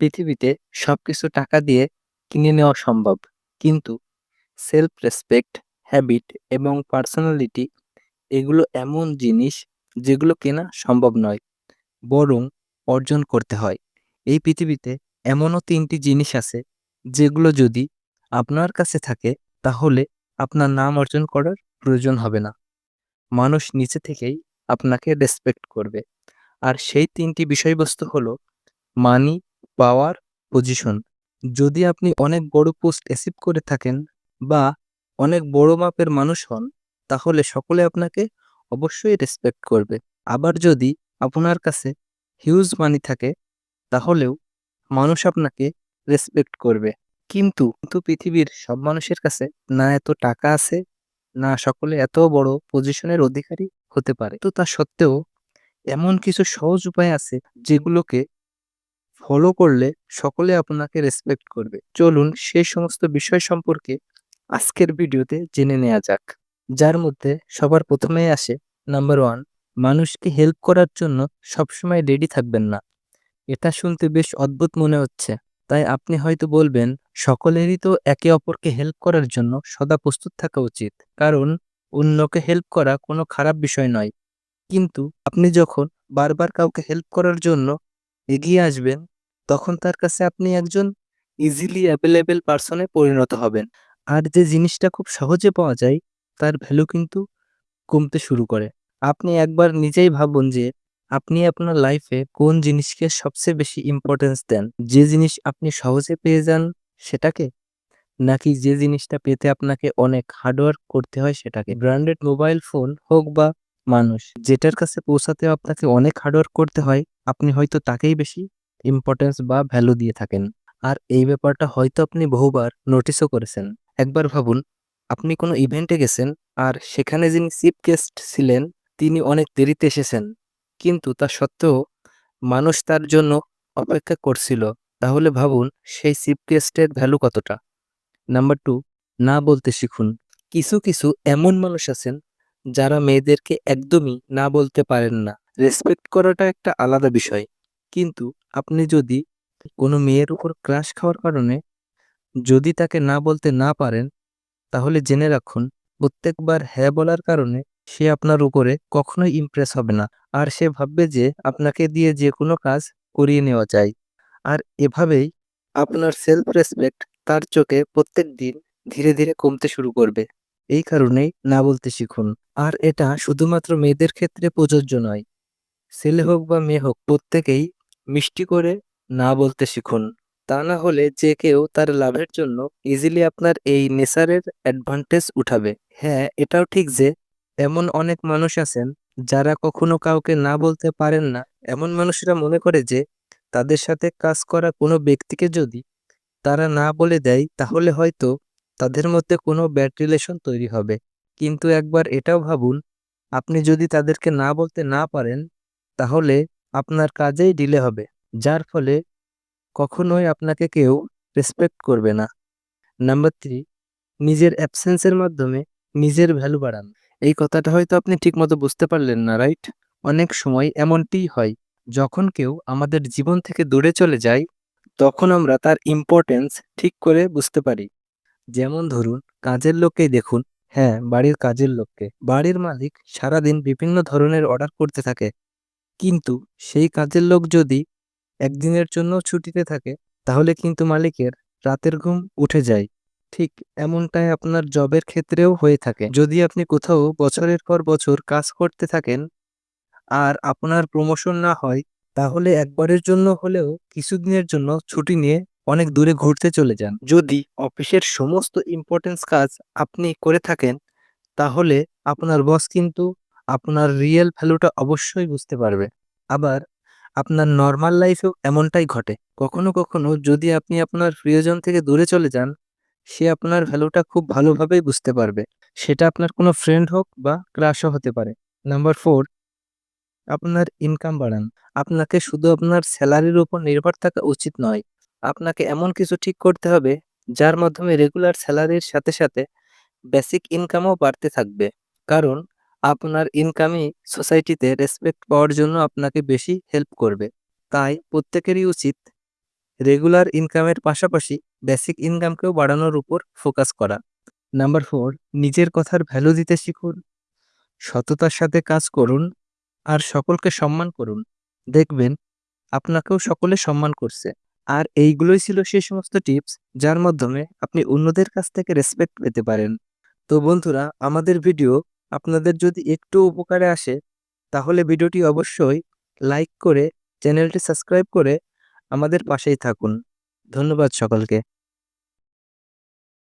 পৃথিবীতে সবকিছু টাকা দিয়ে কিনে নেওয়া সম্ভব। কিন্তু সেলফ রেসপেক্ট হ্যাবিট এবং পার্সোনালিটি এগুলো এমন জিনিস যেগুলো কেনা সম্ভব নয়, বরং অর্জন করতে হয়। এই পৃথিবীতে এমনও তিনটি জিনিস আছে যেগুলো যদি আপনার কাছে থাকে, তাহলে আপনার নাম অর্জন করার প্রয়োজন হবে না। মানুষ নিচে থেকেই আপনাকে রেসপেক্ট করবে। আর সেই তিনটি বিষয়বস্তু হলো মানি পাওয়ার পজিশন। যদি আপনি অনেক বড় পোস্ট অ্যাচিভ করে থাকেন বা অনেক বড় মাপের মানুষ হন, তাহলে সকলে আপনাকে অবশ্যই রেসপেক্ট করবে। আবার যদি আপনার কাছে হিউজ মানি থাকে, তাহলেও মানুষ আপনাকে রেসপেক্ট করবে। কিন্তু কিন্তু পৃথিবীর সব মানুষের কাছে না এত টাকা আছে, না সকলে এত বড় পজিশনের অধিকারী হতে পারে। তো তা সত্ত্বেও এমন কিছু সহজ উপায় আছে, যেগুলোকে ফলো করলে সকলে আপনাকে রেসপেক্ট করবে। চলুন সেই সমস্ত বিষয় সম্পর্কে আজকের ভিডিওতে জেনে নেওয়া যাক। যার মধ্যে সবার প্রথমেই আসে নাম্বার ওয়ান মানুষকে হেল্প করার জন্য সবসময় রেডি থাকবেন না। এটা শুনতে বেশ অদ্ভুত মনে হচ্ছে। তাই আপনি হয়তো বলবেন, সকলেরই তো একে অপরকে হেল্প করার জন্য সদা প্রস্তুত থাকা উচিত। কারণ অন্যকে হেল্প করা কোনো খারাপ বিষয় নয়। কিন্তু আপনি যখন বারবার কাউকে হেল্প করার জন্য এগিয়ে আসবেন তখন তার কাছে আপনি একজন ইজিলি অ্যাভেলেবেল পার্সনে পরিণত হবেন। আর যে জিনিসটা খুব সহজে পাওয়া যায়, তার ভ্যালু কিন্তু কমতে শুরু করে। আপনি একবার নিজেই ভাবুন যে, আপনি আপনার লাইফে কোন জিনিসকে সবচেয়ে বেশি ইম্পর্টেন্স দেন? যে জিনিস আপনি সহজে পেয়ে যান, সেটাকে? নাকি যে জিনিসটা পেতে আপনাকে অনেক হার্ডওয়ার্ক করতে হয়, সেটাকে? ব্র্যান্ডেড মোবাইল ফোন হোক বা মানুষ, যেটার কাছে পৌঁছাতে আপনাকে অনেক হার্ডওয়ার্ক করতে হয়, আপনি হয়তো তাকেই বেশি ইম্পর্টেন্স বা ভ্যালু দিয়ে থাকেন। আর এই ব্যাপারটা হয়তো আপনি বহুবার নোটিসও করেছেন। একবার ভাবুন, আপনি কোনো ইভেন্টে গেছেন আর সেখানে যিনি চিফ গেস্ট ছিলেন, তিনি অনেক দেরিতে এসেছেন। কিন্তু তা সত্ত্বেও মানুষ তার জন্য অপেক্ষা করছিল। তাহলে ভাবুন, সেই চিফ গেস্টের ভ্যালু কতটা? নাম্বার টু না বলতে শিখুন। কিছু কিছু এমন মানুষ আছেন, যারা মেয়েদেরকে একদমই না বলতে পারেন না। রেসপেক্ট করাটা একটা আলাদা বিষয়। কিন্তু আপনি যদি কোনো মেয়ের উপর ক্রাশ খাওয়ার কারণে যদি তাকে না বলতে না পারেন, তাহলে জেনে রাখুন, প্রত্যেকবার হ্যাঁ বলার কারণে সে আপনার উপরে কখনোই ইমপ্রেস হবে না। আর সে ভাববে যে আপনাকে দিয়ে যে কোনো কাজ করিয়ে নেওয়া যায়। আর এভাবেই আপনার সেলফ রেসপেক্ট তার চোখে প্রত্যেক দিন ধীরে ধীরে কমতে শুরু করবে। এই কারণেই না বলতে শিখুন। আর এটা শুধুমাত্র মেয়েদের ক্ষেত্রে প্রযোজ্য নয়। ছেলে হোক বা মেয়ে হোক, প্রত্যেকেই মিষ্টি করে না বলতে শিখুন। তা না হলে যে কেউ তার লাভের জন্য ইজিলি আপনার এই নেচারের অ্যাডভান্টেজ উঠাবে। হ্যাঁ এটাও ঠিক যে এমন অনেক মানুষ আছেন যারা কখনো কাউকে না বলতে পারেন না। এমন মানুষরা মনে করে যে তাদের সাথে কাজ করা কোনো ব্যক্তিকে যদি তারা না বলে দেয়, তাহলে হয়তো তাদের মধ্যে কোনো ব্যাড রিলেশন তৈরি হবে। কিন্তু একবার এটাও ভাবুন, আপনি যদি তাদেরকে না বলতে না পারেন, তাহলে আপনার কাজেই ডিলে হবে, যার ফলে কখনোই আপনাকে কেউ রেসপেক্ট করবে না। নাম্বার থ্রি নিজের অ্যাবসেন্সের মাধ্যমে নিজের ভ্যালু বাড়ান। এই কথাটা হয়তো আপনি ঠিকমতো বুঝতে পারলেন না রাইট অনেক সময় এমনটিই হয়, যখন কেউ আমাদের জীবন থেকে দূরে চলে যায়, তখন আমরা তার ইম্পর্টেন্স ঠিক করে বুঝতে পারি। যেমন ধরুন, কাজের লোককেই দেখুন হ্যাঁ বাড়ির কাজের লোককে। বাড়ির মালিক সারাদিন বিভিন্ন ধরনের অর্ডার করতে থাকে কিন্তু সেই কাজের লোক যদি একদিনের জন্য ছুটিতে থাকে, তাহলে কিন্তু মালিকের রাতের ঘুম উঠে যায়। ঠিক এমনটাই আপনার জবের ক্ষেত্রেও হয়ে থাকে। যদি আপনি কোথাও বছরের পর বছর কাজ করতে থাকেন আর আপনার প্রমোশন না হয়, তাহলে একবারের জন্য হলেও কিছুদিনের জন্য ছুটি নিয়ে অনেক দূরে ঘুরতে চলে যান। যদি অফিসের সমস্ত ইম্পর্টেন্স কাজ আপনি করে থাকেন, তাহলে আপনার বস কিন্তু আপনার রিয়েল ভ্যালুটা অবশ্যই বুঝতে পারবে। আবার আপনার নর্মাল লাইফেও এমনটাই ঘটে। কখনো কখনো যদি আপনি আপনার প্রিয়জন থেকে দূরে চলে যান, সে আপনার ভ্যালুটা খুব ভালোভাবেই বুঝতে পারবে। সেটা আপনার কোনো ফ্রেন্ড হোক বা ক্রাশও হতে পারে। নাম্বার ফোর আপনার ইনকাম বাড়ান। আপনাকে শুধু আপনার স্যালারির উপর নির্ভর থাকা উচিত নয়। আপনাকে এমন কিছু ঠিক করতে হবে, যার মাধ্যমে রেগুলার স্যালারির সাথে সাথে বেসিক ইনকামও বাড়তে থাকবে। কারণ আপনার ইনকামই সোসাইটিতে রেসপেক্ট পাওয়ার জন্য আপনাকে বেশি হেল্প করবে। তাই প্রত্যেকেরই উচিত রেগুলার ইনকামের পাশাপাশি বেসিক ইনকামকেও বাড়ানোর উপর ফোকাস করা। নাম্বার ফোর নিজের কথার ভ্যালু দিতে শিখুন। সততার সাথে কাজ করুন আর সকলকে সম্মান করুন। দেখবেন আপনাকেও সকলে সম্মান করছে। আর এইগুলোই ছিল সেই সমস্ত টিপস যার মাধ্যমে আপনি অন্যদের কাছ থেকে রেসপেক্ট পেতে পারেন। তো বন্ধুরা, আমাদের ভিডিও আপনাদের যদি একটু উপকারে আসে, তাহলে ভিডিওটি অবশ্যই লাইক করে চ্যানেলটি সাবস্ক্রাইব করে আমাদের পাশেই থাকুন। ধন্যবাদ সকলকে।